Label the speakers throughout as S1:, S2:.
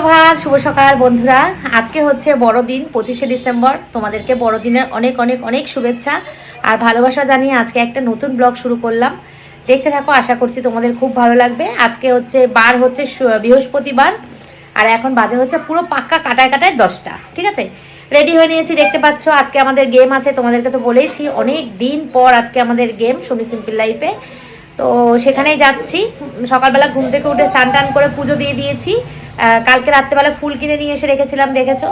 S1: সুপ্রভাত শুভ সকাল বন্ধুরা। আজকে হচ্ছে বড়দিন, পঁচিশে ডিসেম্বর। তোমাদেরকে বড়দিনের অনেক অনেক অনেক শুভেচ্ছা আর ভালোবাসা জানিয়ে আজকে একটা নতুন ব্লগ শুরু করলাম। দেখতে থাকো, আশা করছি তোমাদের খুব ভালো লাগবে। আজকে হচ্ছে বার হচ্ছে বৃহস্পতিবার আর এখন বাজে হচ্ছে পুরো পাক্কা কাটায় কাটায় দশটা, ঠিক আছে? রেডি হয়ে নিয়েছি, দেখতে পাচ্ছ আজকে আমাদের গেম আছে, তোমাদেরকে তো বলেইছি। অনেক দিন পর আজকে আমাদের গেম শনি সিম্পল লাইফে তো সেখানেই যাচ্ছি। সকালবেলা ঘুম থেকে উঠে স্নান টান করে পুজো দিয়ে দিয়েছি। কালকে রাত্রেবেলা ফুল কিনে নিয়ে এসে রেখেছিলাম, দেখেছ?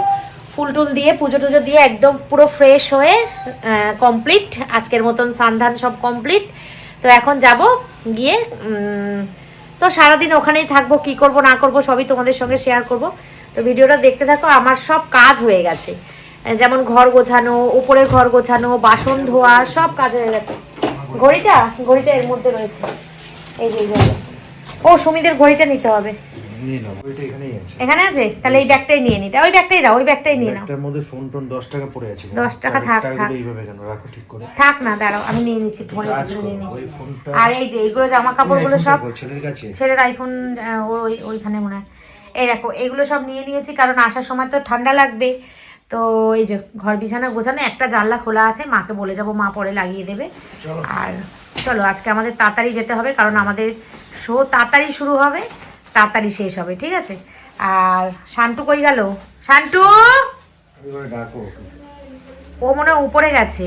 S1: ফুল টুল দিয়ে, পুজো টুজো দিয়ে একদম পুরো ফ্রেশ হয়ে কমপ্লিট আজকের মতন সান্ধান সব কমপ্লিট তো এখন যাব গিয়ে তো সারাদিন ওখানেই থাকব, কি করব, না করব, সবই তোমাদের সঙ্গে শেয়ার করব। তো ভিডিওটা দেখতে থাকো, আমার সব কাজ হয়ে গেছে। যেমন ঘর গোছানো, উপরের ঘর গোছানো, বাসন ধোয়া, সব কাজ হয়ে গেছে। ঘড়িটা? ঘড়িটা এর মধ্যে রয়েছে। এই যে। ও, সুমিদের ঘড়িটা নিতে হবে।
S2: নিয়ে নাও। ওইটা এখানেই আছে।
S1: এখানে আছে? তাহলে এই ব্যাগটাই নিয়ে নিতে। ওই ব্যাগটাই দাও ওই ব্যাগটাই নিয়ে নাও।
S2: একটার মধ্যে ফোন টোন দশ টাকা পড়ে আছে।
S1: 10 টাকা থাক, থাক।
S2: এইভাবে কেন? রাখো ঠিক করে।
S1: থাক না দাঁড়াও আমি নিয়ে নিচ্ছি ফোনে কিছু নিয়ে নিচ্ছি। আর এই যে এইগুলো জামা কাপড়গুলো সব
S2: ছেলের কাছে।
S1: ছেলের আইফোন ওই ওইখানে মনে হয়। এই দেখো এগুলো সব নিয়ে নিয়েছি কারণ আসার সময় তো ঠান্ডা লাগবে। তো এই যে ঘর বিছানা গোছানো একটা জানলা খোলা আছে মাকে বলে যাব মা পরে লাগিয়ে দেবে। আর চলো আজকে আমাদের তাড়াতাড়ি যেতে হবে কারণ আমাদের শো তাড়াতাড়ি শুরু হবে। তাড়াতাড়ি শেষ হবে ঠিক আছে? আর শান্টু কই গেল? শান্টু! ও মনে হয় উপরে গেছে।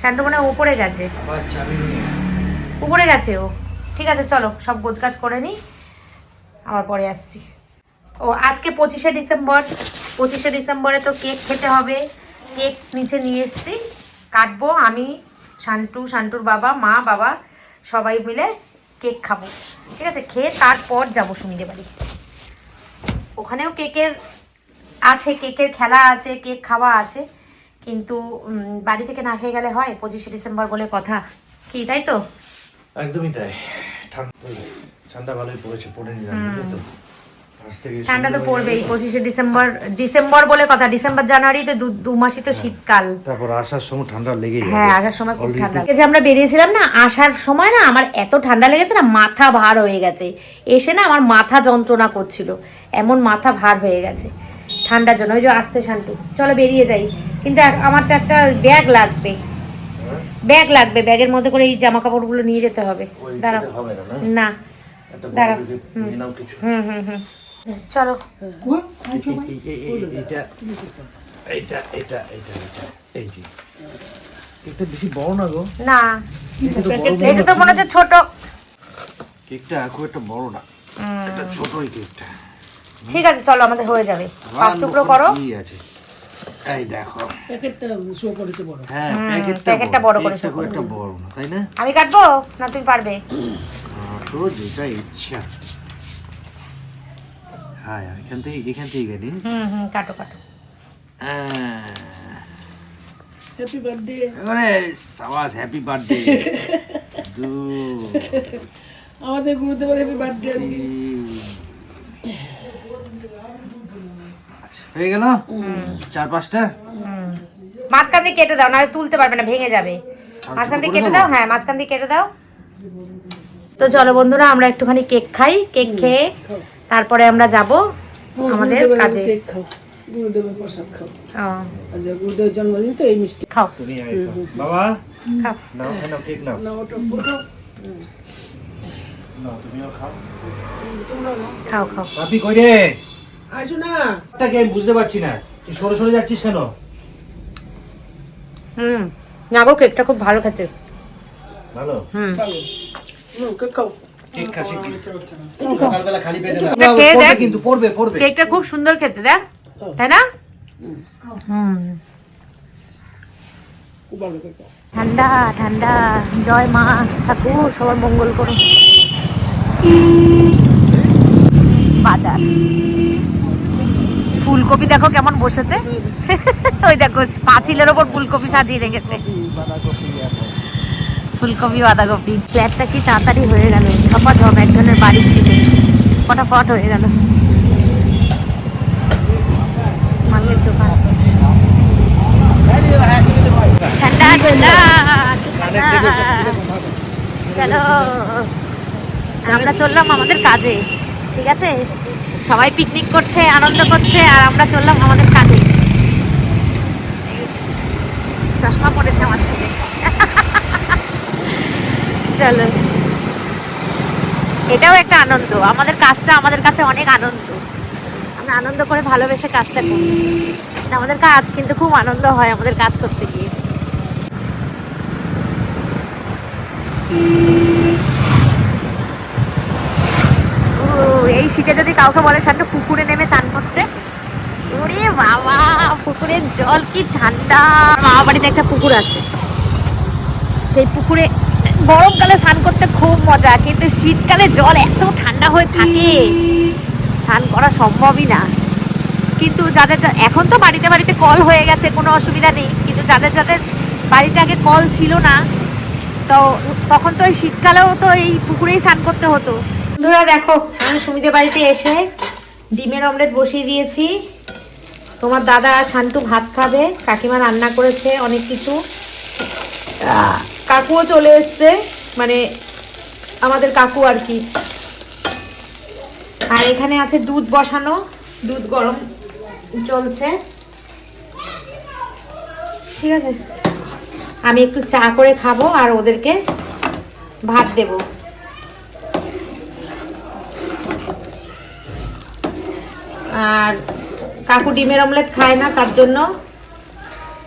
S1: শান্টু মনে হয় উপরে গেছে। উপরে গেছে ও। ঠিক আছে চলো সব গোছগাছ করে নিই। আবার পরে আসছি। ও আজকে পঁচিশে ডিসেম্বর। পঁচিশে ডিসেম্বরে তো কেক খেতে হবে। কেক নিচে নিয়ে এসছি। কাটবো আমি শান্টু শান্টুর বাবা মা বাবা সবাই মিলে। কেক খাব ঠিক আছে? খেয়ে তারপর যাব সুমিদের বাড়ি। ওখানেও কেকের আছে কেকের খেলা আছে কেক খাওয়া আছে কিন্তু বাড়ি থেকে না খেয়ে গেলে হয়? পঁচিশে ডিসেম্বর বলে কথা। কি তাই তো?
S2: একদমই তাই। ঠান্ডা ঠান্ডা ভালোই পড়েছে পড়ে নিলাম তো?
S1: ঠান্ডা তো
S2: হয়ে
S1: পড়বেই পঁচিশে ডিসেম্বর ডিসেম্বর বলে কথা ডিসেম্বর জানুয়ারি তো দু- মাসই তো শীতকাল।
S2: তারপর আসার সময় ঠান্ডা যাবে।
S1: হ্যাঁ আসার সময় খুব ঠান্ডা যে আমরা বেরিয়েছিলাম না আসার সময় না আমার এত ঠান্ডা লেগেছে না মাথা ভার হয়ে গেছে। এসে না আমার মাথা যন্ত্রণা করছিল। এমন মাথা ভার হয়ে গেছে ঠান্ডার জন্য। ওই যে আসছে শান্তি চলো বেরিয়ে যাই। কিন্তু আমার তো একটা ব্যাগ লাগবে।
S2: হ্যাঁ?
S1: ব্যাগ লাগবে ব্যাগের মধ্যে করে এই জামা কাপড়গুলো নিয়ে যেতে হবে। দাঁড়াও।
S2: না
S1: দাঁড়াও। হুম হুম হুম। চলো।
S2: এটা এটা এটা এই যে। কেকটা বেশি বড় না গো?
S1: না।
S2: এটা তো
S1: মনে হচ্ছে ছোট।
S2: কেকটা খুব একটা বড় না। ছোটই কেকটা।
S1: ঠিক আছে চলো আমাদের হয়ে যাবে। পাঁচ টুকরো করো
S2: কি আছে। এই দেখো।
S3: প্যাকেটটা শো করেছে বড়।
S2: হ্যাঁ প্যাকেটটা
S1: প্যাকেটটা বড়। করে
S2: না তাই না?
S1: আমি কাটবো? না তুমি পারবে?
S2: যেটা ইচ্ছা। হ্যাঁ এখান থেকে এখান থেকে গেলি
S1: হুম হুম কাটো কাটো।
S3: হ্যাপি বার্থডে
S2: এবারে সাবাস হ্যাপি বার্থডে দু
S3: আমাদের গুরুদেবের হ্যাপি বার্থডে আজকে।
S2: আচ্ছা, হয়ে গেল? চার পাঁচটা?
S1: মাঝখান দিয়ে কেটে দাও নাহলে তুলতে পারবে না ভেঙে যাবে। মাঝখান দিয়ে কেটে দাও? হ্যাঁ মাঝখান দিয়ে কেটে দাও। তো চলো বন্ধুরা আমরা একটুখানি কেক খাই। কেক খেয়ে তারপরে আমরা যাব আমাদের কাজে।
S3: গুরুদেবের প্রসাদ খাও। গুরুদেবের জন্মদিন তো এই মিষ্টি।
S1: খাও।
S2: খাও। বাবা
S1: খাও।
S2: নাও নাও কেক নাও।
S3: না ওটা ফুটো
S2: নাও তুমিও খাও।
S1: খাও খাও।
S2: পাপি কই রে?
S3: আসো না।
S2: টাকে বুঝতে পারছি না। তুই সরে সরে যাচ্ছিস কেন?
S1: হুম। না গো কেকটা খুব ভালো খেতে।
S2: ভালো?
S1: হুম। কেকটা খুব সুন্দর খেতে দেখ। তাই না? হুম।
S3: খুব ভালো কেক খাও।
S1: ঠান্ডা ঠান্ডা। জয় মা ঠাকুর সবার মঙ্গল করো। বাজার। ফুলকপি দেখো কেমন বসেছে। ওই দেখো পাঁচিলের ওপর ফুলকপি সাজিয়ে রেখেছে। ফুলকপি, বাঁধাকপি ফ্ল্যাটটা কি তাড়াতাড়ি হয়ে গেল? এক ধরনের বাড়ি ছিল। ফটাফট হয়ে গেল। মাছের দোকান। চলো। আমরা চললাম আমাদের কাজে। ঠিক আছে? সবাই পিকনিক করছে, আনন্দ করছে, আর আমরা চললাম আমাদের কাজে। চশমা পড়েছে আমার ছেলে। চলো। এটাও একটা আনন্দ। আমাদের কাজটা আমাদের কাছে অনেক আনন্দ। আমরা আনন্দ করে ভালোবেসে কাজটা করি। আমাদের কাজ কিন্তু খুব আনন্দ হয় আমাদের কাজ করতে গিয়ে। এই শীতে যদি কাউকে বলে সামনে পুকুরে নেমে চান করতে, ওরে বাবা, পুকুরের জল কি ঠান্ডা। মামা বাড়িতে একটা পুকুর আছে। সেই পুকুরে গরমকালে স্নান করতে খুব মজা, কিন্তু শীতকালে জল এত ঠান্ডা হয়ে থাকে। স্নান করা সম্ভবই না। কিন্তু যাদের এখন তো বাড়িতে বাড়িতে কল হয়ে গেছে, কোনো অসুবিধা নেই। কিন্তু যাদের যাদের বাড়িতে আগে কল ছিল না, তো তখন তো ওই শীতকালেও তো এই পুকুরেই স্নান করতে হতো। বন্ধুরা, দেখো, আমি সুমিদের বাড়িতে এসে ডিমের অমলেট বসিয়ে দিয়েছি। তোমার দাদা শান্টু ভাত খাবে, কাকিমা রান্না করেছে অনেক কিছু। কাকুও চলে এসছে মানে আমাদের কাকু আর কি। আর এখানে আছে দুধ বসানো, দুধ গরম চলছে। ঠিক আছে? আমি একটু চা করে খাব আর ওদেরকে ভাত দেব। আর কাকু ডিমের অমলেট খায় না, তার জন্য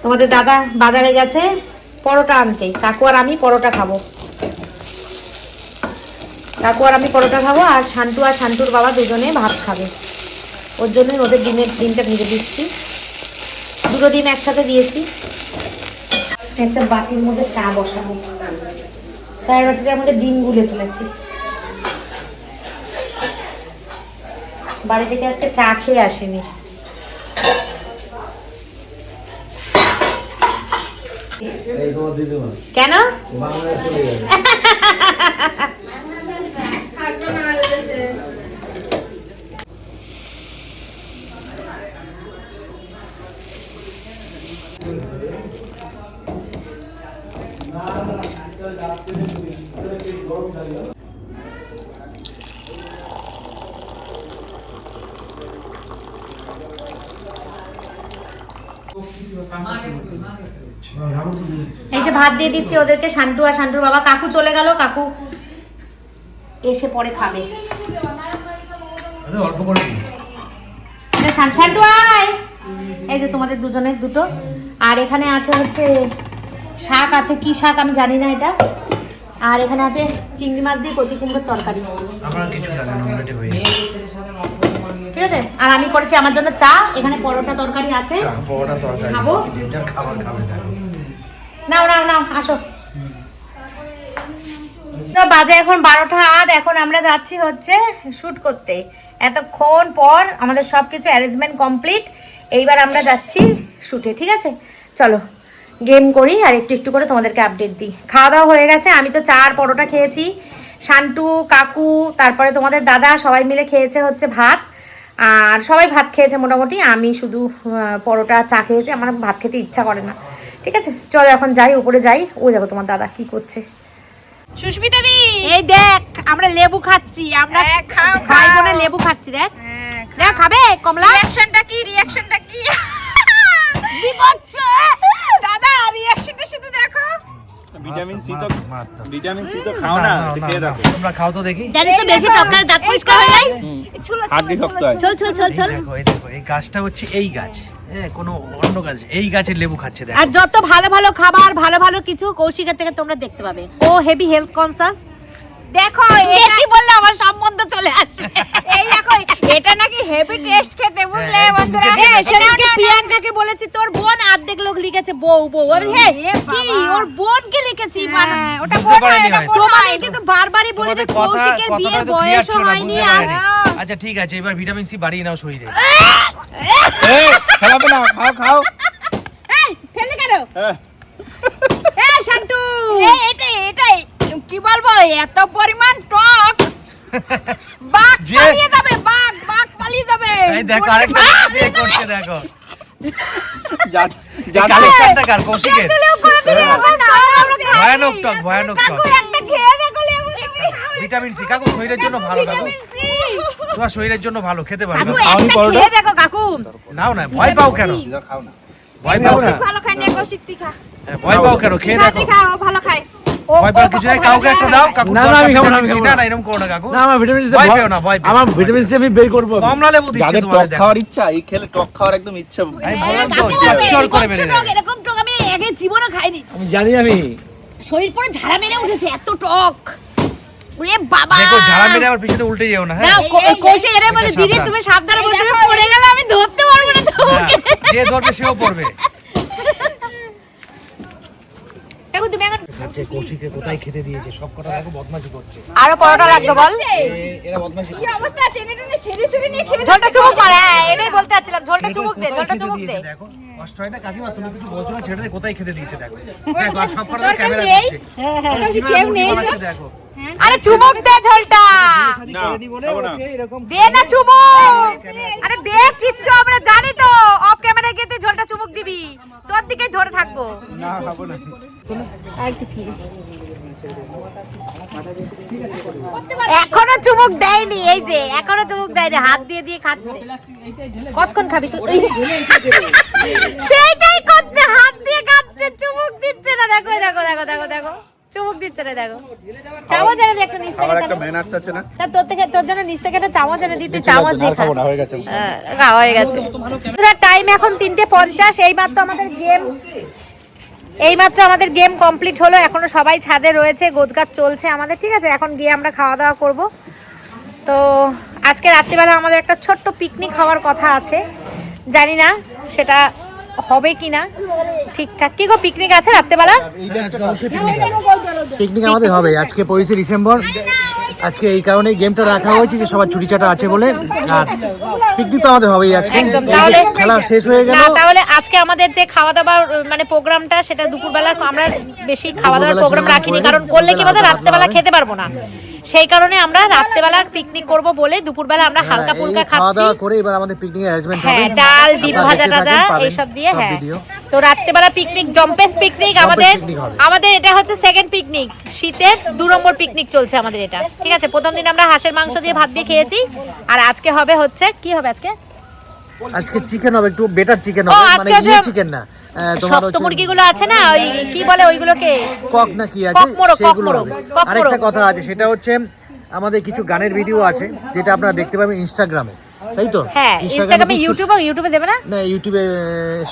S1: তোমাদের দাদা বাজারে গেছে। পরোটা আনতে। কাকু আর আমি পরোটা খাব। কাকু আর আমি পরোটা খাব আর শান্তু আর শান্তুর বাবা দুজনে ভাত খাবে। ওর জন্যই ওদের ডিমের ডিমটা ভেজে দিচ্ছি। দুটো ডিম একসাথে দিয়েছি। একটা বাটির মধ্যে চা বসাবো। চায়ের বাটিটার মধ্যে ডিম গুলে ফেলেছি। বাড়ি থেকে আজকে চা খেয়ে আসেনি
S2: এই তোমার দিদিমা
S1: কেন?
S2: বাংলায় চলে গেছে।
S1: এই যে ভাত দিয়ে দিচ্ছি ওদেরকে শান্টু আর শান্টুর বাবা। কাকু চলে গেল কাকু এসে পরে খাবে।
S2: অল্প করে দিন।
S1: শান্টু আয়। এই যে তোমাদের দুজনের দুটো। আর এখানে আছে হচ্ছে শাক আছে কি শাক আমি জানি না এটা। আর এখানে আছে চিংড়ি মাছ দিয়ে কচি কুমড়োর তরকারি। ঠিক আছে? আর আমি করেছি আমার জন্য চা এখানে পরোটা তরকারি আছে। খাব?
S2: যে যার খাবার খাবে দেখো
S1: নাও নাও নাও, আসো। বাজে এখন বারোটা আট, এখন আমরা যাচ্ছি হচ্ছে শ্যুট করতে। এতক্ষণ পর আমাদের সব কিছু অ্যারেঞ্জমেন্ট কমপ্লিট এইবার আমরা যাচ্ছি শ্যুটে ঠিক আছে? চলো গেম করি আর একটু একটু করে তোমাদেরকে আপডেট দিই। খাওয়া দাওয়া হয়ে গেছে, আমি তো চার পরোটা খেয়েছি। শান্টু, কাকু, তারপরে তোমাদের দাদা সবাই মিলে খেয়েছে হচ্ছে ভাত। আর সবাই ভাত খেয়েছে মোটামুটি, আমি শুধু পরোটা, চা খেয়েছি, আমার ভাত খেতে ইচ্ছা করে না। ঠিক আছে? চলো এখন যাই উপরে যাই। ও দেখো তোমার দাদা কি করছে।
S4: সুস্মিতা দি!
S1: এই দেখ আমরা লেবু খাচ্ছি আমরা
S4: হ্যাঁ,
S1: ভাই বোনে লেবু খাচ্ছি দেখ।
S4: হ্যাঁ,
S1: দেখ খাবে কমলা?
S4: রিঅ্যাকশনটা কি রিঅ্যাকশনটা কি? দাদা রিঅ্যাকশনটা শুধু দেখো।
S5: ভিটামিন সি তো ভিটামিন সি তো খাও না খেয়ে দেখো।
S2: তোমরা খাও তো দেখি।
S1: জানিস তো বেশি দাঁত পরিষ্কার হয়ে যায়। চল চল চল
S2: এই
S1: চল।
S2: দেখো এই গাছটা হচ্ছে এই গাছ। কোনো অন্য গাছ। এই গাছের লেবু খাচ্ছে দেখো।
S1: আর যত ভালো ভালো খাবার ভালো ভালো কিছু কৌশিকের থেকে তোমরা দেখতে পাবে। ও হেভি হেলথ কনসাস
S4: দেখো
S1: বেশি বললে আমার সম্বন্ধ চলে আসবে।
S4: এই দেখো এটা নাকি হেভি টেস্ট খেতে বুঝলে
S2: হ্যাঁ,
S4: বন্ধুরা?
S2: বুঝতে
S1: সেদিনকে প্রিয়াঙ্কাকে বলেছি তোর বোন অর্ধেক লোক লিখেছে বউ বউ। আমি হ্যাঁ কি। ওর লিখেছি? মানে
S4: হ্যাঁ, ওটা বোন হয়,
S2: পারিনি
S4: ওটা। বোন হয়।
S1: তোমাদেরকে তো বারবারই বলে যে কৌশিকের বিয়ের
S2: না
S1: হয়নি আর
S2: আচ্ছা ঠিক আছে এবার ভিটামিন সি বাড়িয়ে নাও শরীরে।
S5: খাবে না খাও খাও।
S1: এই, ফেললে কেন?
S5: হ্যাঁ।
S1: এই শান্টু।
S4: এই এটাই এটাই। কি বলব এত পরিমাণ টক। বাঘ পালিয়ে যাবে বাঘ বাঘ পালিয়ে যাবে।
S2: এই দেখো আরেকটা দিয়ে করছে দেখো। ভয়ানক টক ভয়ানক টক
S4: কাকু একটা খেয়ে দেখো লেবু তুমি।
S2: ভিটামিন সি কাকু শরীরের জন্য ভালো কাকু।
S4: Vitamin C.
S2: তোমার শরীরের জন্য ভালো খেতে পারো
S1: কাকু
S5: খাওনি পরোটা?
S1: খেয়ে দেখো কাকু।
S2: নাও না ভয় পাও কেন?
S5: খাও না।
S2: ভয় পাও না
S4: ভালো খায় না কৌশিক তিখা
S2: হ্যাঁ, ভয় পাও কেন? খেয়ে দেখো।
S4: তিখা ও ভালো খায়।
S2: ভয় পাওয়ার কিছু নাই? কাউকে একটা দাও কাকু
S3: না, না, আমি খাব না, আমি খাব
S2: না
S3: না।
S2: না এরকম করো না কাকু।
S3: না আমার ভিটামিন সি
S2: ভয় পেও না, ভয়
S3: আমার ভিটামিন সি আমি বের করব।
S2: কমলা লেবু দিচ্ছে তোমাদের
S5: টক খাওয়ার ইচ্ছা এই খেলে টক খাওয়ার একদম ইচ্ছা।
S2: আমি বললাম তো চল করে
S1: এরকম
S2: মেরে
S1: টক,
S2: দেয়
S1: এরকম টক আমি আগে জীবনে খাইনি।
S3: আমি জানি আমি।
S1: শরীর পুরো ঝাড়া মেরে উঠেছে এত টক। ওরে বাবা!
S2: দেখো ঝাড়া মেরে আবার পিছনে উল্টে যেও না
S1: না
S2: হ্যাঁ
S1: কৌশিক এরা বলে দিদি তুমি সাবধানে বলতে তুমি পড়ে গেলে আমি ধরতে পারব না তোমাকে।
S2: হ্যাঁ, যে ধরবে সেও পড়বে।
S1: দেখো তুমি এখন
S2: খাচ্ছে কৌশিকে কোথায় খেতে দিয়েছে সব কটা দেখো বদমাশি করছে।
S1: আরও পরোটা লাগবে বল।
S2: এরা বদমাশি
S4: কি অবস্থা টেনে টেনে ছেড়ে ছেড়ে নিয়ে খেয়ে
S1: ঝোলটা চুমুক মার হ্যাঁ এটাই বলতে চাচ্ছিলাম ঝোলটা চুমুক দে ঝোলটা চুমুক দে।
S2: দেখো? কষ্ট হয় না কাকিমা তুমি কিছু বলছো না ছেড়ে দে, কোথায় খেতে দিয়েছে দেখো। দেখো আর সব কটা ক্যামেরা। দিচ্ছে
S4: তোর কি কেউ নেই
S2: দেখো।
S1: আরে চুমুক দে ঝোলটা।
S2: শাদি করেনি বলে ওকে এরকম
S1: দে না চুমুক। আরে দে কিচ্ছু আমরা জানি তো। অফ ক্যামেরা গিয়ে তুই ঝোলটা চুমুক দিবি। তোর দিকে ধরে থাকব।
S2: না খাব না।
S1: আর কিছু এখনও চুমুক দেয়নি এই যে এখনও চুমুক দেয়নি হাত দিয়ে দিয়ে খাচ্ছে। কতক্ষণ খাবি তুই? সেইটাই করছে হাত দিয়ে খাচ্ছে চুমুক দিচ্ছে না। দেখো দেখো দেখো দেখো দেখো। চুমুক দিচ্ছে দেখো। চামচ এনে দি একটা নিচ থেকে
S5: একটা ম্যানার্স আছে না?
S1: তা তোর থেকে তোর জন্য নিচ থেকে একটা চামচ এনে দিই তুই চামচ দিয়ে খা
S5: না হয়ে গেছে।
S1: হ্যাঁ, হয়ে গেছে। টাইম এখন তিনটে পঞ্চাশ এই মাত্র আমাদের গেম এইমাত্র আমাদের গেম কমপ্লিট হলো। এখনও সবাই ছাদে রয়েছে গোজগাছ চলছে আমাদের ঠিক আছে? এখন গিয়ে আমরা খাওয়া দাওয়া করব। তো আজকে রাত্রিবেলা আমাদের একটা ছোট্ট পিকনিক হওয়ার কথা আছে। জানি না সেটা হবে কি না ঠিকঠাক। কি গো পিকনিক আছে রাত্রেবেলা?
S6: পিকনিক আমাদের হবে। আজকে পঁচিশে ডিসেম্বর। আজকে এই কারণে গেমটা রাখা হয়েছে যে সবার ছুটি ছাটা আছে বলে। আর পিকনিক তো আমাদের হবেই আজকে।
S1: একদম, তাহলে-
S6: খেলা শেষ হয়ে গেল।
S1: তাহলে আজকে আমাদের যে খাওয়া দাওয়ার মানে প্রোগ্রামটা সেটা দুপুরবেলা আমরা বেশি খাওয়া দাওয়ার প্রোগ্রাম রাখিনি। কারণ করলে কি বলতো রাত্রেবেলা খেতে পারব না। সেই কারণে আমরা রাত্রেবেলা পিকনিক করব বলে দুপুরবেলা আমরা হালকা
S6: হ্যাঁ,
S1: ফুলকা খাচ্ছি।
S6: করে এবার আমাদের অ্যারেঞ্জমেন্ট হবে।
S1: ডাল ডিম ভাজা টাজা এইসব দিয়ে হ্যাঁ। তো রাত্রেবেলা পিকনিক জম্পেস পিকনিক আমাদের আমাদের এটা হচ্ছে সেকেন্ড পিকনিক শীতের দু নম্বর পিকনিক চলছে আমাদের এটা। ঠিক আছে প্রথম দিন আমরা হাঁসের মাংস দিয়ে ভাত দিয়ে খেয়েছি। আর আজকে হবে হচ্ছে কি হবে আজকে?
S6: আজকে চিকেন হবে একটু বেটার চিকেন হবে। মানে ইয়ে চিকেন না।
S1: শক্ত মুরগিগুলো আছে না ওই কি বলে ওইগুলোকে?
S6: কক না কি আছে? সেগুলো আরেকটা কথা আছে সেটা হচ্ছে আমাদের কিছু গানের ভিডিও আছে যেটা আপনারা দেখতে পাবেন ইনস্টাগ্রামে তাই তো?
S1: হ্যাঁ ইনস্টাগ্রামে ইউটিউবে ইউটিউবে দেবে না?
S6: না ইউটিউবে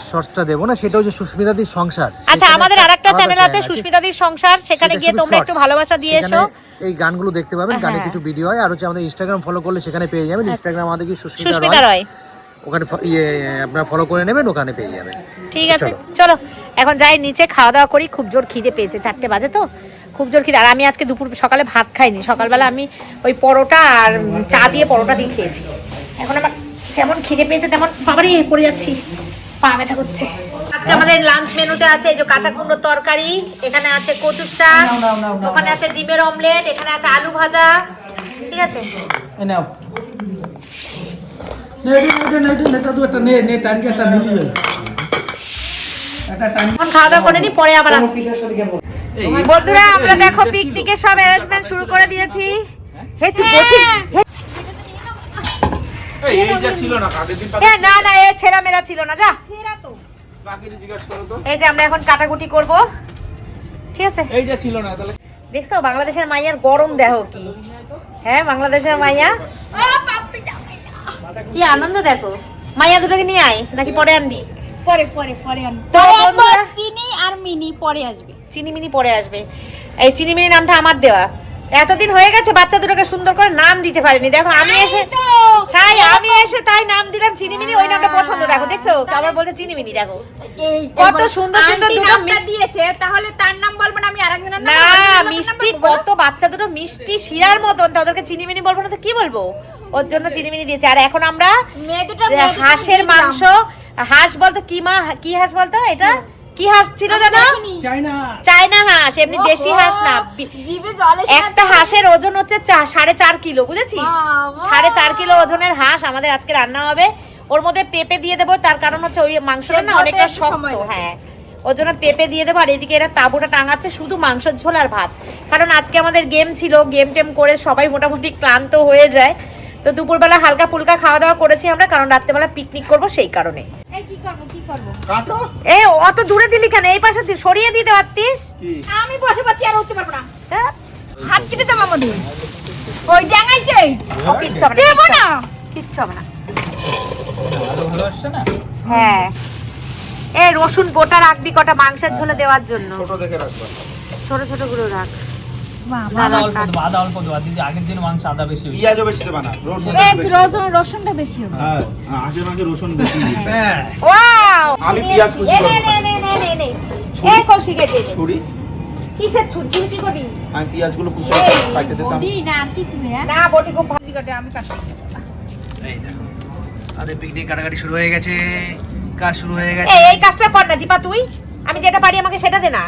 S6: শর্টসটা দেবো না সেটা হচ্ছে সুস্মিতাদির সংসার।
S1: আচ্ছা আমাদের আরেকটা চ্যানেল আছে সুস্মিতাদির সংসার সেখানে গিয়ে তোমরা একটু ভালোবাসা দিয়ে এসো।
S6: এই গানগুলো দেখতে পাবেন গানে
S1: হ্যাঁ।
S6: কিছু ভিডিও হয় আর হচ্ছে আমাদের ইনস্টাগ্রাম ফলো করলে সেখানে পেয়ে যাবেন ইনস্টাগ্রাম আমাদের কি সুস্মিতা রয়। ওখানে ইয়ে আপনারা ফলো করে নেবেন ওখানে পেয়ে যাবেন।
S1: ঠিক আছে চলো। এখন যাই নিচে খাওয়া দাওয়া করি। খুব জোর খিদে পেয়েছে চারটে বাজে তো। খুব জোর খিদে। আর আমি আজকে দুপুর সকালে ভাত খাইনি। সকালবেলা আমি ওই পরোটা আর চা দিয়ে পরোটা দিয়ে খেয়েছি। এখন আমার যেমন খিদে পেয়েছে তেমন বাবারই পড়ে যাচ্ছি। পা ব্যথা করছে। আজকে আমাদের লাঞ্চ মেনুতে আছে এই যে কাঁচা কুমড়োর তরকারি এখানে আছে কচুর শাক ওখানে আছে ডিমের অমলেট এখানে আছে আলু ভাজা। ঠিক আছে? খাওয়া দাওয়া করে নি পরে আবার আসছি। বন্ধুরা আমরা দেখো পিকনিকের সব অ্যারেঞ্জমেন্ট শুরু করে দিয়েছি। হে তুই দেখি হে,
S5: এই এই যা ছিল না
S1: না না এ ছেঁড়া মেরা ছিল না যা।
S4: সেরা তো।
S5: বাকিটা জিজ্ঞাসা করো তো।
S1: এই যে আমরা এখন কাটাকুটি করব। ঠিক আছে?
S5: এই যা ছিল না তাহলে
S1: দেখছ বাংলাদেশের মাইয়ার গরম দেহ কি? হ্যাঁ বাংলাদেশের মাইয়া? কি আনন্দ দেখো? মাইয়া দুটোকে নিয়ে আয় নাকি পরে আনবি?
S4: পরে পরে পরে চিনি আর মিনি পরে আসবে।
S1: চিনিমিনি পরে আসবে। এই চিনিমিনি নামটা আমার দেওয়া। এতদিন হয়ে গেছে বাচ্চা দুটোকে সুন্দর করে নাম দিতে পারিনি। দেখো আমি এসে তাই আমি এসে তাই নাম দিলাম চিনিমিনি ওই নামটা পছন্দ। দেখো দেখছ? আবার বলছে চিনিমিনি দেখো। কত সুন্দর সুন্দর দুটো
S4: দিয়েছে তাহলে তার নাম বলব না আমি আরেকজনের নাম
S1: না মিষ্টি কত বাচ্চা দুটো মিষ্টি শিরার মতন। তাদেরকে চিনিমিনি বলব না তো কি বলব? ওর জন্য চিনিমিনি দিয়েছে। আর এখন আমরা হাঁসের মাংস হাঁস বলতো কি মা কি হাঁস বলতো এটা? কি হাঁস ছিল দাদা? চায়না হাঁস। এমনি দেশি হাঁস না। একটা হাঁসের ওজন হচ্ছে চা- সাড়ে চার কিলো বুঝেছিস? সাড়ে চার কিলো ওজনের হাঁস আমাদের আজকে রান্না হবে। ওর মধ্যে পেঁপে দিয়ে দেবো তার কারণ হচ্ছে ওই মাংসটা না অনেকটা শক্ত হ্যাঁ। ওর জন্য পেঁপে দিয়ে দেবো আর এদিকে এরা তাবুটা টাঙাচ্ছে শুধু মাংসের ঝোল আর ভাত। কারণ আজকে আমাদের গেম ছিল গেম টেম করে সবাই মোটামুটি ক্লান্ত হয়ে যায়। তো দুপুরবেলা হালকা ফুলকা খাওয়া দাওয়া করেছি আমরা কারণ রাত্রেবেলা পিকনিক করব সেই কারণে।
S4: এই কি করব কি করব?
S5: কাটো।
S1: এ অত দূরে দিলি কেন? এই পাশে সরিয়ে দিতে পারতিস?
S4: আমি বসে পাচ্ছি আর উঠতে পারব না।
S1: হ্যাঁ?
S4: হাত কেটে দেবো আমাদের ওই ডাঙাইছে
S1: ও কিচ্ছু হবে না,
S4: দেবো
S1: কিচ্ছু
S4: না।
S1: হবে না, হ্যাঁ। এ রসুন গোটা রাখবি কটা মাংসের ঝোলে দেওয়ার জন্য।
S5: ছোট দেখে রাখবা।
S1: ছোট ছোট করে রাখ।
S7: আদা অল্প দেবো আদা অল্প দেবো দিদি আগের দিন মাংস আদা বেশি হয়েছে।
S5: পিঁয়াজও বেশি দেবা না রসুন
S4: রসুন রসুনটা বেশি হবে।
S5: হ্যাঁ আগে মাঝে রসুন বেশি দিবে।
S1: ওয়াও!
S5: আমি পেঁয়াজ কুচি
S1: এ, নে, নে, নে, নে, নে, নে। এ দে, দে।
S5: ছুরি?
S1: কিসের ছুরি? ছুরি কি করবি
S5: আমি পেঁয়াজগুলো কুচি কাটতে দিতাম।
S4: বডি না আর কিছু না
S1: না বটি খুব
S4: ভাজি কাটে আমি কাটতে
S6: এই দেখো আমাদের পিকনিক কাটাকাটি শুরু হয়ে গেছে। কাজ শুরু হয়ে গেছে।
S1: এই কাজটা কর না দীপা তুই? আমি যেটা পারি আমাকে সেটা দে না।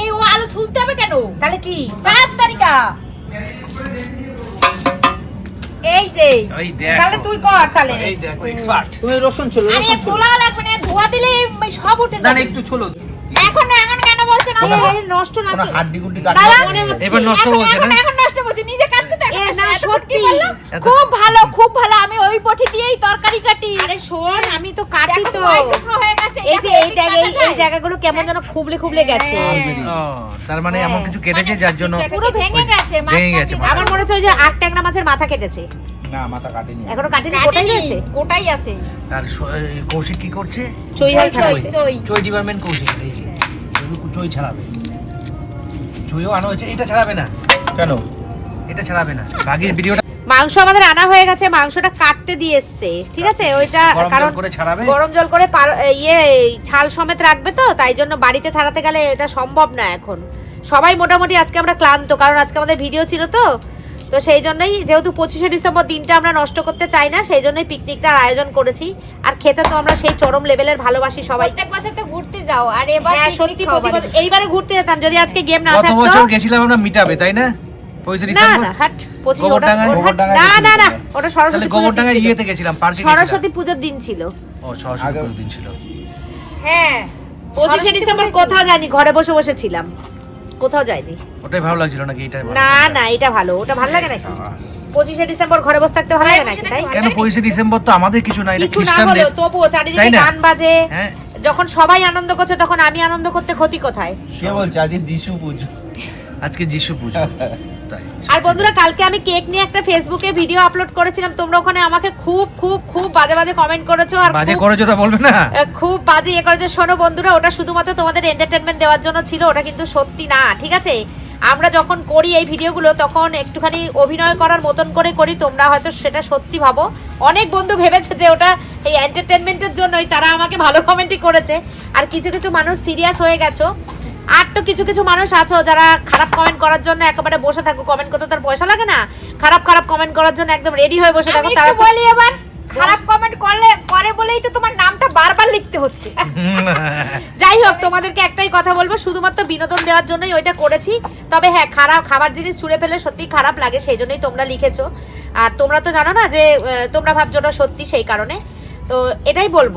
S4: এই ও আলু ছুলতে হবে কেন?
S1: তাহলে কি?
S4: পাঁচ তারিখা এই যে।
S6: এই দেখো।
S1: তাহলে তুই কর তাহলে।
S6: এই দেখো এক্সপার্ট
S7: তুমি রসুন ছোলো
S4: আরে
S7: ছোলা।
S4: লাগবে না ধোয়া দিলে সব উঠে যাবে
S7: না একটু ছোলো।
S4: এখন এখন কেন বলছেন
S1: নষ্ট না
S5: হাড্ডি গুড্ডি
S1: হচ্ছে।
S6: এবার নষ্ট বলছেন
S4: এখন নষ্ট বলছে নিজে কাটছে তো এখন
S1: না, সত্যি।
S4: খুব ভালো খুব ভালো আমি ওই পটি দিয়েই তরকারি কাটি।
S1: আরে শোন আমি তো কাটি তো।
S4: হয়ে গেছে
S1: এই যে এই দেখ এই। জায়গাগুলো কেমন যেন খুবলে খুবলে গেছে।
S6: তার মানে এমন কিছু কেটেছে যার জন্য
S4: পুরো ভেঙে গেছে
S6: ভেঙে গেছে,
S1: আমার মনে হচ্ছে ওই যে আট ট্যাংরা মাছের মাথা কেটেছে।
S5: না মাথা কাটেনি।
S1: এখনও কাটিনি কোটাই
S4: আছে।
S6: আর কৌশিক কি করছে?
S1: চই হাল ছাড়াচ্ছে
S6: চই। ডিপার্টমেন্ট কৌশিক এই যে। চই ছাড়াবে। চইও আনা হয়েছে এটা ছাড়াবে না।
S5: কেন?
S6: এটা ছাড়াবে না। আগের ভিডিওটা
S1: মাংস আমাদের আনা হয়ে গেছে মাংসটা কাটতে দিয়ে এসছে ঠিক আছে? ওইটা
S6: গরম
S1: কারণ
S6: জল করে
S1: গরম জল করে ইয়ে ছাল সমেত রাখবে তো তাই জন্য বাড়িতে ছাড়াতে গেলে এটা সম্ভব না এখন। সবাই মোটামুটি আজকে আমরা ক্লান্ত কারণ আজকে আমাদের ভিডিও ছিল তো। তো সেই জন্যই যেহেতু পঁচিশে ডিসেম্বর দিনটা আমরা নষ্ট করতে চাই না সেই জন্যই পিকনিকটার আয়োজন করেছি। আর খেতে তো আমরা সেই চরম লেভেলের ভালোবাসি সবাই।
S4: প্রত্যেক বছর তো ঘুরতে যাও আর এবার
S1: হ্যাঁ সত্যি প্রতি এইবারে ঘুরতে যেতাম যদি আজকে গেম না
S6: গত
S1: থাকতো।
S6: গেছিলাম আমরা মিটাবে তাই না?
S1: পঁচিশ সরস্বতী পুজোর দিন ছিল।
S6: ইয়েতে গেছিলাম পার্কে
S1: সরস্বতী পুজোর দিন ছিল।
S6: ও সরস্বতী পুজোর দিন ছিল।
S4: হ্যাঁ
S1: পঁচিশে ডিসেম্বর কোথাও ঘরে বসে বসে ছিলাম কোথাও যাইনি
S6: ওটাই ভালো লাগছিল নাকি এটা
S1: না না এটা ভালো ওটা ভালো লাগে নাকি? পঁচিশে ডিসেম্বর ঘরে বসে থাকতে ভালো লাগে নাকি তাই?
S6: কেন পয়সা ডিসেম্বর তো আমাদের কিছু না এটা
S1: কিছু না
S6: খ্রিস্টানদের।
S1: হলেও তবুও চারিদিকে গান বাজে
S6: হ্যাঁ।
S1: যখন সবাই আনন্দ করছে তখন আমি আনন্দ করতে ক্ষতি কোথায়?
S5: কে বলছে আজ যিশু পুজো?
S6: আজকে যিশু পুজো। তাই।
S1: আর বন্ধুরা কালকে আমি কেক নিয়ে একটা ফেসবুকে ভিডিও আপলোড করেছিলাম। তোমরা ওখানে আমাকে খুব খুব খুব বাজে বাজে কমেন্ট করেছ আর
S6: বাজে করেছ তা বলবে না?
S1: খুব বাজে ইয়ে করেছে। শোনো বন্ধুরা ওটা শুধুমাত্র তোমাদের এন্টারটেনমেন্ট দেওয়ার জন্য ছিল ওটা কিন্তু সত্যি না ঠিক আছে? আমরা যখন করি এই ভিডিওগুলো তখন একটুখানি অভিনয় করার মতন করে করি তোমরা হয়তো সেটা সত্যি ভাবো। অনেক বন্ধু ভেবেছে যে ওটা এই এন্টারটেনমেন্টের জন্যই তারা আমাকে ভালো কমেন্টই করেছে। আর কিছু কিছু মানুষ সিরিয়াস হয়ে গেছো। আর তো কিছু কিছু মানুষ আছো যারা খারাপ কমেন্ট করার জন্য একেবারে বসে থাকো। কমেন্ট করতে তার পয়সা লাগে না। খারাপ খারাপ কমেন্ট করার জন্য একদম রেডি হয়ে বসে থাকো। তারা
S4: বলি এবার খারাপ কমেন্ট করলে করে বলেই তো তোমার নামটা বারবার লিখতে হচ্ছে।
S1: যাই হোক তোমাদেরকে একটাই কথা বলব শুধুমাত্র বিনোদন দেওয়ার জন্যই ওইটা করেছি। তবে হ্যাঁ খারাপ খাবার জিনিস ছুঁড়ে ফেলে সত্যি খারাপ লাগে সেই জন্যই তোমরা লিখেছো। আর তোমরা তো জানো না যে আহ, তোমরা ভাবছ ওটা সত্যি সেই কারণে। তো এটাই বলব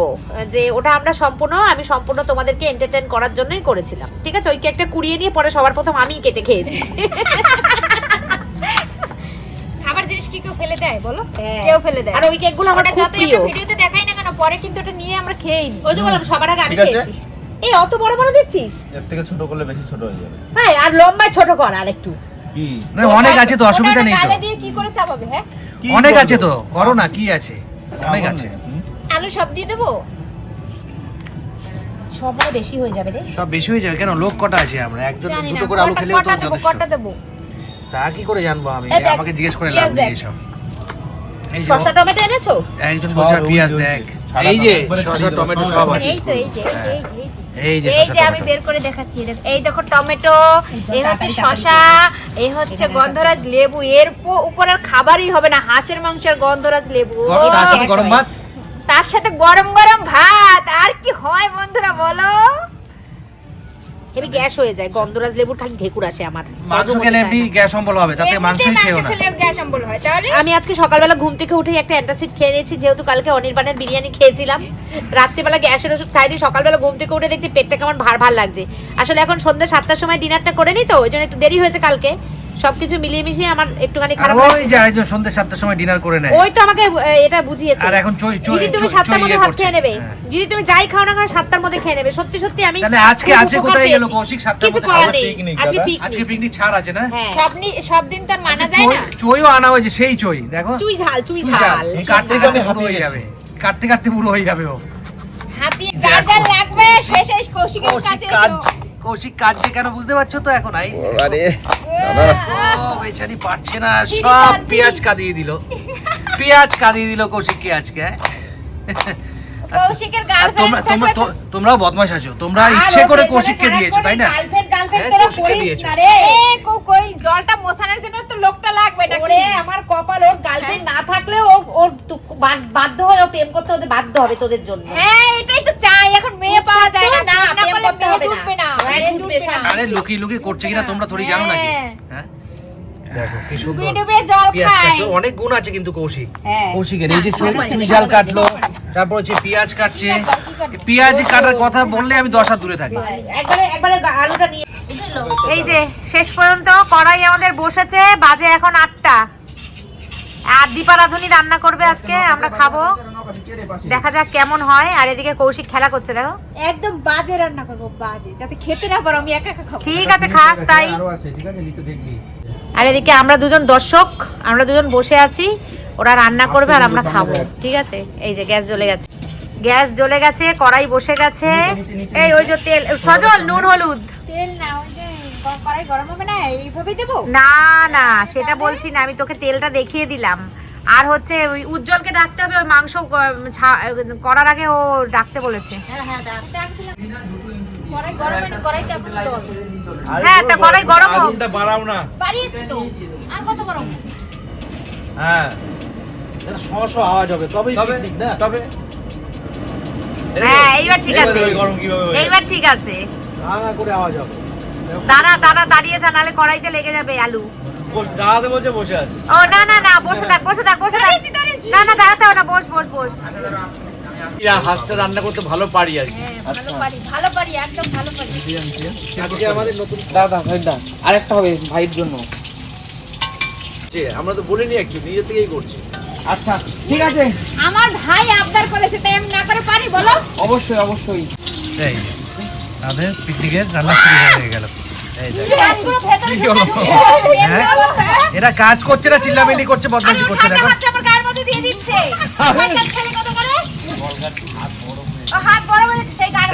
S1: যে ওটা আমরা সম্পূর্ণ আমি সম্পূর্ণ তোমাদেরকে এন্টারটেন করার জন্যই করেছিলাম। ঠিক আছে? ওই কেকটা কুড়িয়ে নিয়ে পরে সবার প্রথম আমি কেটে খেয়েছি।
S4: খাবার জিনিস কি কেউ ফেলে দেয় বলো?
S1: হ্যাঁ।
S4: কেউ ফেলে দেয়।
S1: আর ওই কেকগুলো আমার খুব প্রিয়।
S4: ভিডিওতে দেখাই না কেন পরে কিন্তু ওটা নিয়ে আমরা খেয়েই
S1: ওই তো বললাম সবার আগে আমি খেয়েছি। এই অত বড় বড় দিচ্ছিস?
S5: এর থেকে ছোট করলে বেশি ছোট হয়ে যাবে।
S1: ভাই আর লম্বায় ছোট কর আর একটু
S5: কি?
S6: না, অনেক আছে তো অসুবিধা নেই তো।
S4: দিয়ে কি করে চাপাবে হ্যাঁ?
S6: অনেক আছে তো করো না কি আছে? অনেক আছে?
S4: আলু সব দিয়ে দেবো?
S1: সব বেশি হয়ে যাবে রে।
S6: সব বেশি হয়ে যাবে? কেন? লোক কটা আছে আমরা? একজন দুটো করে আলু খেলেও তো
S4: দেবো কটা দেবো?
S6: তা কি করে জানব আমি?
S1: এই দেখ,
S6: আমাকে জিজ্ঞেস করে লাভ নেই। এসব।
S1: শসা টমেটো এনেছো?
S6: একজন বলছে পেঁয়াজ দেখ। এই যে শসা টমেটো
S5: সব আছে।
S4: এই তো এই যে এই যে, এই এই
S6: শসা
S4: আমি বের করে দেখাচ্ছি এই দেখো। টমেটো এই হচ্ছে শশা এই হচ্ছে গন্ধরাজ লেবু। এর উপর আর খাবারই হবে না হাঁসের মাংসের গন্ধরাজ লেবু।
S6: গরম ভাত?
S4: তার সাথে গরম গরম ভাত। আর কি হয় বন্ধুরা বলো?
S1: হেবি গ্যাস হয়ে যায়। গন্ধরাজ লেবুর খালি ঢেকুর আসে আমার।
S6: মাংস খেলে এমনি গ্যাস অম্বল হবে তাতে মাংসই খেও না।
S4: গ্যাস অম্বল হয়। তাহলে?
S1: আমি আজকে সকালবেলা ঘুম থেকে উঠে একটা অ্যান্টাসিড খেয়ে নিয়েছি যেহেতু কালকে অনির্বাণের বিরিয়ানি খেয়েছিলাম। রাত্রিবেলা গ্যাসের ওষুধ খাইনি সকালবেলা ঘুম থেকে উঠে দেখছি পেটটা কেমন ভার ভার লাগছে। আসলে এখন সন্ধ্যা সাতটার সময় ডিনারটা করে নি তো ওই জন্য একটু দেরি হয়েছে কালকে। সবকিছু মিলিয়ে মিশিয়ে আমার একটুখানি খারাপ
S6: ওই যে সন্ধ্যে সাতটার সময় ডিনার করে নেয়।
S1: ওই তো আমাকে এটা বুঝিয়েছে।
S6: আর এখন চই চই
S1: দিদি তুমি সাতটার মধ্যে
S6: ইয়ে
S1: ভাত খেয়ে নেবে
S6: হ্যাঁ।
S1: দিদি তুমি যাই খাও না খাও সাতটার মধ্যে খেয়ে নেবে। সত্যি সত্যি আমি
S6: তাহলে আজকে আছে কোথায় গেল কৌশিক? সাতটার মধ্যে?
S1: নেই। আজকে পিকনিক
S6: আজকে পিকনিক ছাড় আছে না?
S1: হ্যাঁ।
S4: সব সব দিন তো মানা যায় না।
S6: চইও আনা হয়েছে সেই চই দেখো।
S1: চুই ঝাল চুই
S6: ঝাল। কাটতে কাটতে পুরো হয়ে যাবে। কাটতে কাটতে পুরো হয়ে যাবে ও।
S4: হাতি যা যা লাগবে শেষ শেষ কৌশিকের
S6: কৌশিক
S4: কাছে।
S6: কৌশিক কাজছে কেন বুঝতে পারছ তো এখন? আই
S5: আরে
S6: ও বেচারি পারছে না সব পেঁয়াজ কাঁদিয়ে দিল। পেঁয়াজ কাঁদিয়ে দিল কৌশিককে আজকে হ্যাঁ?
S4: কৌশিকের
S6: আর তোমরা
S4: গার্লফ্রেন্ড
S6: তোমরা বদমাশ আছো। তোমরা ইচ্ছে করে কৌশিককে দিয়েছ তাই না?
S1: গার্লফ্রেন্ড গার্লফ্রেন্ড
S6: হ্যাঁ,
S1: তোরা করিস না রে।
S4: কই জলটা মোছানোর জন্য তো লোকটা লাগবে নাকি?
S1: ওরে আমার কপাল ওর গার্লফ্রেন্ড না থাকলেও ও ওর বাধ্য হয়ে ও প্রেম করতে ওদের বাধ্য হবে তোদের জন্য।
S4: হ্যাঁ এটাই তো চাই। এখন মেয়ে পাওয়া যায় না
S1: না,
S4: প্রেম না
S1: করতে হবে না। হ্যাঁ,
S4: না।
S6: আরে লুকিয়ে লুকিয়ে করছে কিনা তোমরা থোড়ি জানো নাকি?
S4: হ্যাঁ।
S6: দেখো কি সুন্দর।
S4: ডুবে ডুবে জল খায়
S6: অনেক গুণ আছে কিন্তু কৌশিক।
S1: হ্যাঁ।
S6: কৌশিকের এই যে চুই জাল কাটলো? তারপর হচ্ছে পেঁয়াজ কাটছে। পেঁয়াজ কাটার কথা বললে আমি দশ হাত দূরে থাকি।
S1: আলুটা নিয়ে এই যে শেষ পর্যন্ত কড়াই আমাদের বসেছে বাজে এখন আটটা। আর দীপা রাধুনি রান্না করবে আজকে আমরা খাব। দেখা যাক কেমন হয়। আর এদিকে কৌশিক খেলা করছে দেখো।
S4: একদম বাজে রান্না করব বাজে। যাতে খেতে না পারো আমি একা একা খাব।
S1: ঠিক আছে খাস তাই।
S5: আরও আছে ঠিক আছে নিচে দেখবি।
S1: আর এদিকে আমরা দুজন দর্শক আমরা দুজন বসে আছি। ওরা রান্না করবে আর আমরা খাব। ঠিক আছে এই যে গ্যাস জ্বলে গেছে। গ্যাস জ্বলে গেছে কড়াই বসে গেছে। এই ওই যে তেল সজল নুন হলুদ।
S4: তেল না ওই যে কড়াই গরম হবে না এইভাবেই দেবো?
S1: না না সেটা বলছি না আমি তোকে তেলটা দেখিয়ে দিলাম। আর হচ্ছে ওই উজ্জ্বলকে ডাকতে হবে ওই মাংস করার আগে ও ডাকতে বলেছে।
S4: হ্যাঁ হ্যাঁ
S1: হ্যাঁ তা কড়াই গরম হোক।
S5: আগুনটা বাড়াও না।
S4: বাড়িয়েছি তো। আর কত গরম
S5: হ্যাঁ। এটা শ শ আওয়াজ হবে তবেই পিকনিক না? তবে।
S1: হ্যাঁ এইবার ঠিক আছে।
S5: এইবার গরম কীভাবে হয়ে
S1: এইবার ঠিক আছে।
S5: করে আওয়াজ হবে।
S1: দাঁড়া দাঁড়া দাঁড়িয়ে যা নাহলে কড়াইতে লেগে যাবে আলু।
S5: দাঁড়াতে বলছে বসে আছে।
S1: ও না না না বসে থাক বসে থাক বসে থাক। না না দাঁড়াতে না বস বস বস।
S5: হাঁসটা রান্না করতে ভালো পারি আর কি।
S4: ভালো পারি ভালো একদম ভালো পারি।
S5: আজকে আমাদের নতুন
S7: দাদা ভাইদা আরেকটা হবে ভাইয়ের জন্য।
S5: যে আমরা তো বলিনি একটু নিজে থেকেই করছি।
S7: আচ্ছা ঠিক আছে।
S4: আমার ভাই আবদার করেছে তাই আমি না করে পারি বলো।
S7: অবশ্যই অবশ্যই।
S6: এই তাদের পিকনিকের রান্না শুরু হয়ে গেল। এই যে।
S4: হাতগুলো ভেতরে
S6: কি হলো? হ্যাঁ? এরা কাজ করছে না চিল্লামিল্লি করছে বদমাশি করছে দেখো।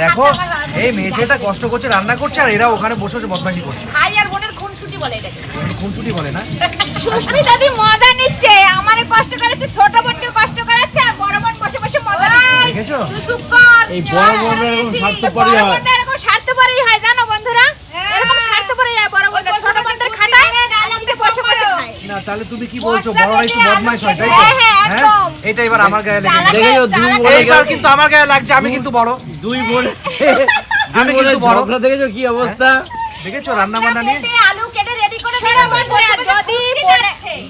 S6: দেখো এই মেয়েটা কষ্ট করছে রান্না করছে আর এরা ওখানে বসে বসে বদমাশি করছে।
S1: ভাই আর বোনের খুনসুটি বলে এটাকে।
S6: খুনসুটি বলে না?
S4: সুস্মি দাদি মজা নিচ্ছে আমার কষ্ট করেছে ছোট বোনকে কষ্ট করেছে আর বড় বোন বসে বসে মজা নিচ্ছে।
S6: দেখেছ?
S5: এই বড় বোনরা এরকম স্বার্থপরই হয়।
S4: এরকম স্বার্থপরই হয় জানো বন্ধুরা এরকম স্বার্থপরই হয় বড় বোনরা ছোট বোনদের খাটায় এদিকে বসে বসে খায়
S6: না তাহলে তুমি কি বলছো? বড়রা একটু বদমাশ হয় তাই তো?
S4: হ্যাঁ, হ্যাঁ,
S6: এটা এবার আমার গায়ে লেগে
S5: দেখেছ, দুই বলে
S6: এইবার কিন্তু আমার গায়ে লাগছে আমি কিন্তু বড়।
S5: দুই বোন
S6: আমি কিন্তু বড়।
S5: ঝগড়া দেখেছ কি অবস্থা?
S6: দেখেছ রান্না বান্না নিয়ে
S1: আলু কেটে রেডি করে
S4: যদি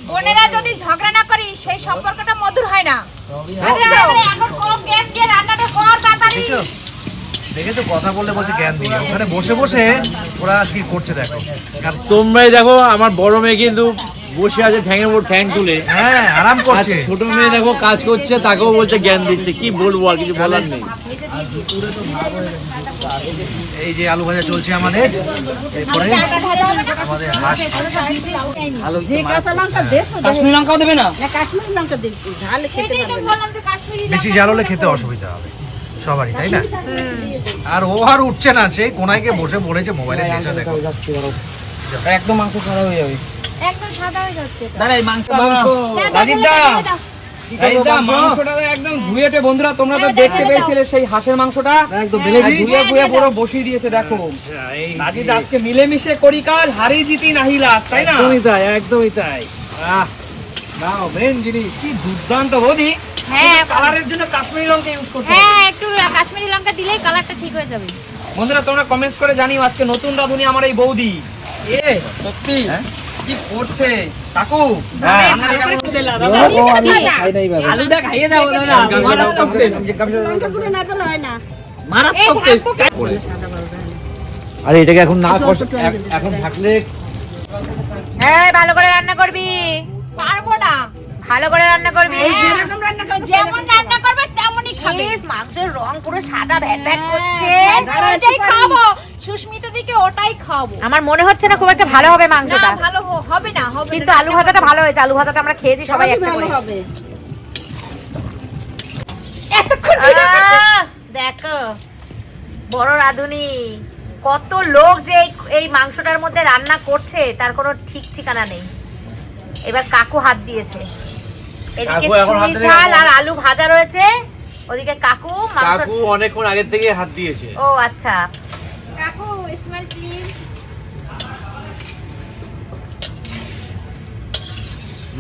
S4: বোনেরা যদি ঝগড়া না করি সেই সম্পর্কটা মধুর হয় না?
S1: এখন কম গ্যাস দিয়ে রান্নাটা কর তাড়াতাড়ি।
S6: দেখেছ? কথা বললে বলছে জ্ঞান দিয়ে। ওখানে বসে বসে ওরা কি করছে দেখো।
S5: আর তোমরাই দেখো আমার বড় মেয়ে কিন্তু বসে আছে ঠ্যাঙের উপর ঠ্যাং তুলে।
S6: হ্যাঁ আরাম করছে।
S5: ছোট মেয়ে দেখো কাজ করছে তাকেও বলছে জ্ঞান দিচ্ছে। কি বলব আর কিছু বলার নেই।
S6: এই যে আলু ভাজা চলছে আমাদের। এরপরে আমাদের হাঁস
S7: কাশ্মীর লঙ্কাও দেবে না?
S6: বেশি জাল হলে খেতে অসুবিধা হবে। সবারই তাই না? আর ও আর উঠছে না সে কোনায় গিয়ে বসে পড়েছে মোবাইলে দেখো।
S7: একদম মাংস খারাপ হয়ে যাবে।
S4: একদম সাদা হয়ে যাচ্ছে
S7: দাঁড়া মাংস মাংস।
S4: হ্যাঁ,
S7: রাজীব দা। রাজীব দা মাংসটা তো একদম ধুয়েটে বন্ধুরা তোমরা তো দেখতে পেয়েছিলে সেই হাঁসের মাংসটা। ধুয়ে ধুয়ে পুরো বসিয়ে দিয়েছে দেখো। রাজীব আজকে মিলেমিশে করি কাজ হারি জিতি নাহি লাভ তাই না?
S5: একদমই তাই একদমই তাই। আহ নাও মেন জিনিস।
S7: কি দুর্দান্ত বৌদি।
S4: হ্যাঁ
S7: কালারের জন্য কাশ্মীরি লঙ্কা ইউজ করতে
S4: হ্যাঁ একটু কাশ্মীরি লঙ্কা দিলেই কালারটা ঠিক হয়ে যাবে।
S7: বন্ধুরা তোমরা কমেন্টস করে জানিও আজকে নতুন রাঁধুনি আমার এই বৌদি। এ সত্যি। কি করছে? কাকু
S5: হ্যাঁ।
S7: আলুটা খাইয়ে দাও মারাত্মক
S5: আরে এটাকে এখন না কষ্ট এখন থাকলে
S1: ভালো করে রান্না করবি।
S4: পারব না।
S1: ভালো করে রান্না করবি
S4: করবে যেমন রান্না করবে তেমনই খাবে।
S1: মাংসের রং পুরো সাদা ভ্যাট ভ্যাট করছে।
S4: হ্যাঁ, ওটাই খাব। সুস্মিতা দিকে ওটাই খাব।
S1: আমার মনে হচ্ছে না খুব একটা ভালো হবে মাংসটা।
S4: ভালো হবে না হবে
S1: কিন্তু আলু ভাজাটা ভালো হয়েছে আলু ভাজাটা আমরা খেয়েছি সবাই একটা করে।
S3: হবে।
S4: এতক্ষণ
S1: দেখো। বড় রাঁধুনি কত লোক যে এই মাংসটার মধ্যে রান্না করছে তার কোনো ঠিক ঠিকানা নেই। এবার কাকু হাত দিয়েছে। এদিকে
S5: কাকু এখন হাত
S1: চুই
S5: দিলে
S1: ঝাল আর আলু ভাজা রয়েছে। ওদিকে কাকু মাংস
S5: কাকু অনেকক্ষণ আগের থেকে হাত দিয়েছে।
S1: ও আচ্ছা।
S4: কাকু স্মাইল প্লিজ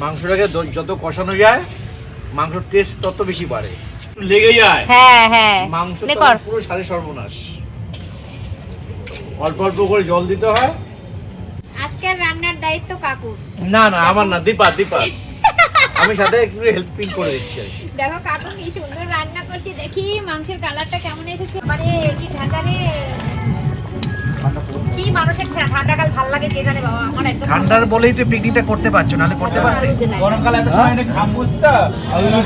S5: মাংসটাকে যত কষানো যায় মাংসর টেস্ট তত বেশি বাড়ে। লেগে যায়।
S1: হ্যাঁ হ্যাঁ।
S5: মাংস পুরো সাড়ে সর্বনাশ। অল্প অল্প করে জল দিতে হয়।
S4: আজকের রান্নার দায়িত্ব কাকুর।
S5: না না আমার না দীপা দীপা। আমি সাথে একটু হেল্পিং করে দিচ্ছি
S4: দেখো কাকু কি সুন্দর রান্না করছি দেখি মাংসের কালারটা কেমন এসেছে।
S1: মানে কি ঠান্ডা রে কি মানুষের ঠান্ডাকাল ভালো লাগে কে জানে বাবা আমার একদম
S6: ঠান্ডার বলেই তো পিকনিকটা করতে পারছ নাহলে করতে পারতে।
S5: গরমকালে এত সময় এনে ঘাম বুঝতে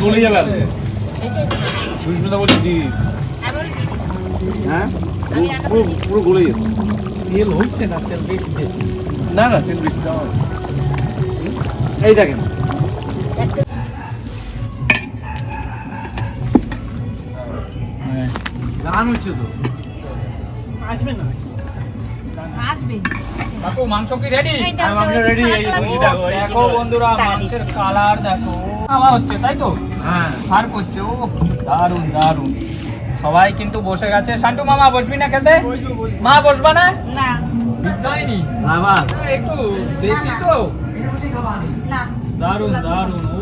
S5: গলে যাবে সুস্মিতা বলছি দি।
S1: এমন
S5: হ্যাঁ? পুরো পুরো গলে যাবে। তেল হচ্ছে না তেল বেশি না না তেল বেশি দাও এই দেখেন। হচ্ছে তো?
S3: আসবে না?
S4: আসবে।
S7: মাংস কি রেডি
S5: মাংস দেখো, এই
S7: বন্ধুরা মাংসের কালার দেখো। খাওয়া হচ্ছে তাই তো?
S5: হ্যাঁ।
S7: আর করছে ও দারুণ দারুণ সবাই কিন্তু বসে গেছে। শান্টু মামা বসবি না খেতে? মা বসবা না?
S5: আবার
S7: একটু দেশি তো। দারুণ দারুণ ও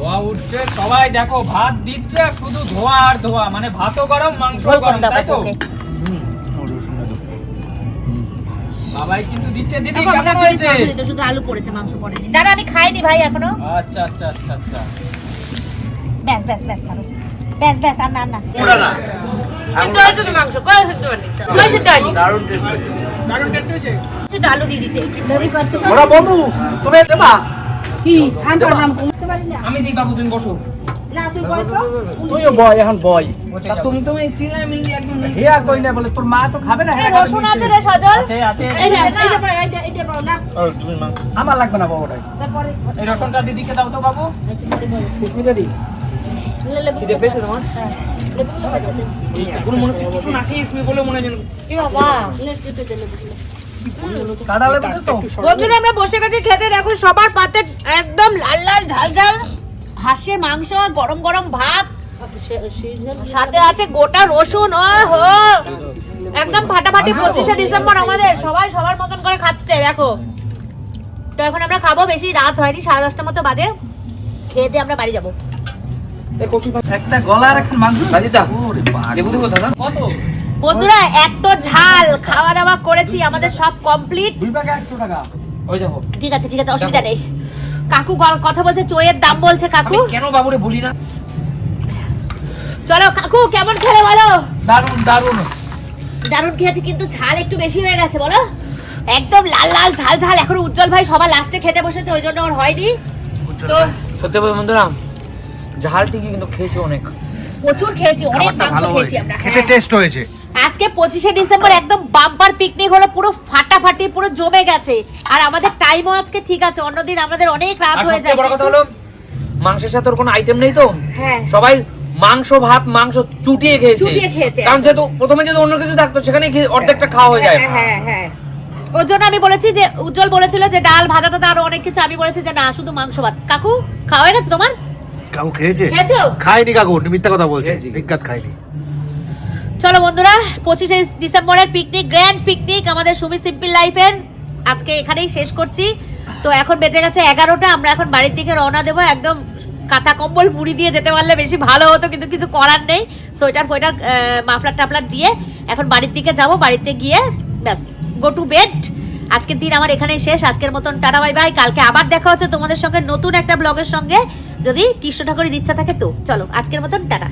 S7: ধোয়া উঠছে সবাই দেখো ভাত দিচ্ছে শুধু ধোয়া আর ধোয়া মানে ভাতও গরম মাংস গরম তাই তো? বাবাই কিন্তু দিচ্ছে দিদি কেমন হয়েছে?
S1: মাংস শুধু আলু পড়েছে মাংস পড়েনি। দাদা আমি খাইনি ভাই এখনও।
S7: আচ্ছা আচ্ছা আচ্ছা আচ্ছা।
S1: ব্যাস ব্যাস ব্যাস ছাড়ো। ব্যাস ব্যাস আর না না।
S5: ওটা না।
S1: মাংস কয় সিদ্ধ হয়নি? কয় সিদ্ধ হয়নি?
S5: দারুণ টেস্ট হয়েছে।
S7: দারুণ টেস্ট হয়েছে?
S1: আলু দিয়ে দিতে।
S6: ওরা বন্ধু তুমি দেবা?
S3: কি
S7: আমি দিই বাবু বসো
S3: না তুই বল তো
S6: তুইও বয় এখন বয়
S3: তুমি তুমি চিল্লা মিল্লি একদম
S6: হিয়া কই না বলে তোর মা তো খাবে না হ্যাঁ
S1: রসুন আছে রে সজল
S7: আছে আছে
S3: এইটা এইটা পাও এইটা এইটা পাও না
S5: তুমি মাংস
S6: আমার লাগবে না
S7: এই রসুনটা দিদিকে দাও তো বাবু
S3: সুস্মিতা দি
S7: খিদে পেয়েছে তোমার এই মনে হচ্ছে কিছু না খেয়ে শুয়ে বলে মনে হয় যেন
S1: বাবা বন্ধুরা আমরা বসে গেছি খেতে। দেখো সবার পাতে একদম লাল লাল ঝাল ঝাল হাঁসের মাংস আর গরম গরম ভাত। সাথে আছে গোটা রসুন ও হো। একদম ফাটাফাটি পঁচিশে ডিসেম্বর আমাদের। সবাই সবার মতন করে খাচ্ছে দেখো। তো এখন আমরা খাব বেশি রাত হয়নি সাড়ে দশটার মতো বাজে। খেয়ে দিয়ে আমরা বাড়ি যাব।
S6: একটা গলার এখন মাংস?
S7: কত?
S1: বন্ধুরা এত ঝাল খাওয়া দাওয়া করেছি আমাদের সব কমপ্লিট
S6: দুই প্যাকেট একশো টাকা।
S7: ওই দেখো।
S1: ঠিক আছে ঠিক আছে অসুবিধা নেই। কাকু গল- কথা বলছে চইয়ের দাম বলছে
S7: আমি
S1: কাকু
S7: কেন বাবুরে বলি না?
S1: চলো কাকু কেমন খেলে বলো?
S6: দারুণ দারুণ
S1: দারুণ খেয়েছি কিন্তু ঝাল একটু বেশি হয়ে গেছে বলো। একদম লাল লাল ঝাল ঝাল। এখন উজ্জ্বল ভাই সবার লাস্টে খেতে বসেছে ওই জন্য ওর হয়নি। তো
S7: সত্যি বন্ধুরা ঝাল ঠিকই কিন্তু খেয়েছে অনেক।
S1: প্রচুর খেয়েছি অনেক মাংস খেয়েছি আমরা
S6: খেতে
S1: হ্যাঁ।
S6: টেস্ট হয়েছে।
S1: আজকে পঁচিশে ডিসেম্বর একদম বাম্পার পিকনিক হলো পুরো ফাটাফাটি পুরো জমে গেছে। আর আমাদের টাইমও আজকে ঠিক আছে অন্যদিন আমাদের অনেক রাত হয়ে যায়
S7: কথা হলো মাংসের সাথে কোনো আইটেম নেই তো?
S1: হ্যাঁ।
S7: সবাই মাংস ভাত মাংস চুটিয়ে খেয়েছে। কারণ যেহেতু প্রথমে যদি অন্য কিছু থাকতো সেখানে অর্ধেকটা খাওয়া হয়ে যায়।
S1: হ্যাঁ হ্যাঁ ওর জন্য আমি বলেছি যে উজ্জ্বল বলেছিল যে ডাল ভাজা টাজা আরও অনেক কিছু আমি বলেছি যে না শুধু মাংস ভাত। কাকু খাওয়া হয়ে গেছে তোমার?
S6: কাকু খেয়েছে?
S1: খেয়েছো?
S6: খাইনি কাকু মিথ্যা কথা বলছে। বিজ্ঞাত খাইনি
S1: চলো বন্ধুরা, পঁচিশে ডিসেম্বরের পিকনিক গ্র্যান্ড পিকনিক আমাদের সুমি সিম্পল লাইফের আজকে এখানেই শেষ করছি। তো এখন বেজে গেছে এগারোটা, আমরা এখন বাড়ির দিকে রওনা দেবো। একদম কাঁথা কম্বল পুরি দিয়ে যেতে পারলে বেশি ভালো হতো, কিন্তু কিছু করার নেই। সোয়েটার ফোয়েটার মাফলার টাফলার দিয়ে এখন বাড়ির দিকে যাব, বাড়িতে গিয়ে ব্যাস গো টু বেড আজকের দিন আমার এখানেই শেষ। আজকের মতন টাটা বাই বাই কালকে আবার দেখা হচ্ছে তোমাদের সঙ্গে নতুন একটা ব্লগের সঙ্গে। যদি কৃষ্ণ ঠাকুরের ইচ্ছা থাকে তো, চলো, আজকের মতন টাটা।